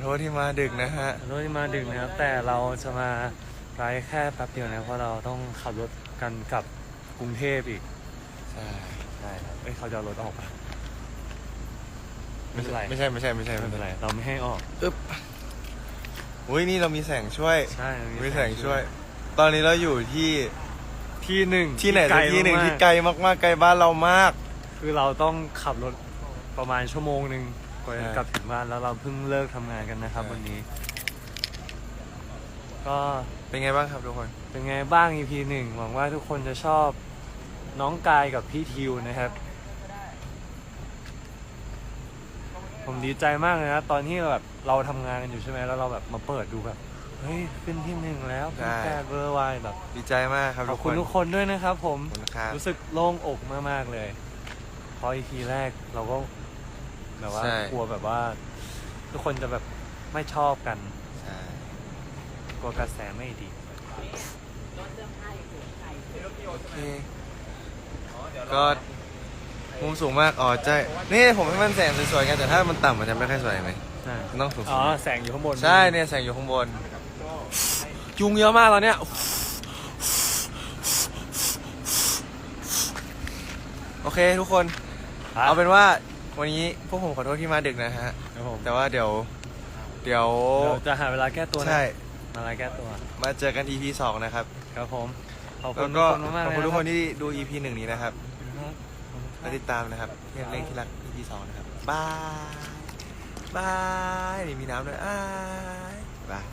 อโทษที่มาดึกนะฮะขอโทษที่มาดึกนะครับแต่เราจะมาไลฟ์แค่แป๊บเดียวนะเพราะเราต้องขับรถกันกลับกรุงเทพอีกใช่ใช่ครับเอ้ยเขาจะเอารถออกปะไม่เป็นไรไม่ใช่ไม่ใช่ไม่ใช่ไม่เป็นไร เราไม่ให้ออกอึ๊บอุ้ยนี่เรามีแสงช่วยใช่มีแสงช่วย ตอนนี้เราอยู่ที่ที่หนึ่งที่ไหนสักที่หนึ่งมากๆที่ไกลมากๆไกลบ้านเรามาก คือเราต้องขับรถประมาณชั่วโมงหนึ่ง กว่าจะใช่กลับถึงบ้านแล้วเราเพิ่งเลิกทำงานกันนะครับใช่วันนี้ ก็เป็นไงบ้างครับทุกคน เป็นไงบ้าง EP หนึ่งหวังว่าทุกคนจะชอบน้องกายกับพี่ทิวนะครับ ผมดีใจมากเลยนะตอนที่แบบเราทำงานกันอยู่ใช่ไหมแล้วเราแบบมาเปิดดูแบบเฮ้ยขึ้นที่หนึ่งแล้วใช่พี่แกเบอร์ไวแบบดีใจมากครับขอทุบกคคุณนทุกคนด้วยนะครับ ผม ขอบคุณครับ รู้สึกโล่งอกมากๆเลยเพราะ EP แรกเราก็ แบบว่าใช่ กลัวแบบว่า ทุกคนจะแบบไม่ชอบกัน ใช่กลัวกระแสไม่ดี โอเคก็มุมสูงมากอ๋อใช่นี่ผมให้มันแสงสวยๆกันแต่ถ้ามันต่ำมันจะไม่ค่อยสวยไหมใช่มันต้องสูงอ๋อๆแสงอยู่ข้างบนใช่เนี่ยแสงอยู่ข้างบน ยุงเยอะมากตอนเนี้ยโอเคทุกคนครับเอาเป็นว่า วันนี้พวกผมขอโทษที่มาดึกนะฮะ ครับผมแต่ว่าเดี๋ยว เดี๋ยวเดี๋ยวจะหาเวลาแก้ตัวนะใช่หาเวลาแก้ตัว มาเจอกัน EP สองนะครับ ครับผม ขอบคุแล้ณวทุก็กคนมากขๆอบคุณเลยทุกคนนะที่ดู EP หนึ่งนี้นะครับครับและติดตามนะครับเพื่อนเล่นที่รัก EP สองนะครับบายบายนี่มีน้ำด้วยอ้ายบาย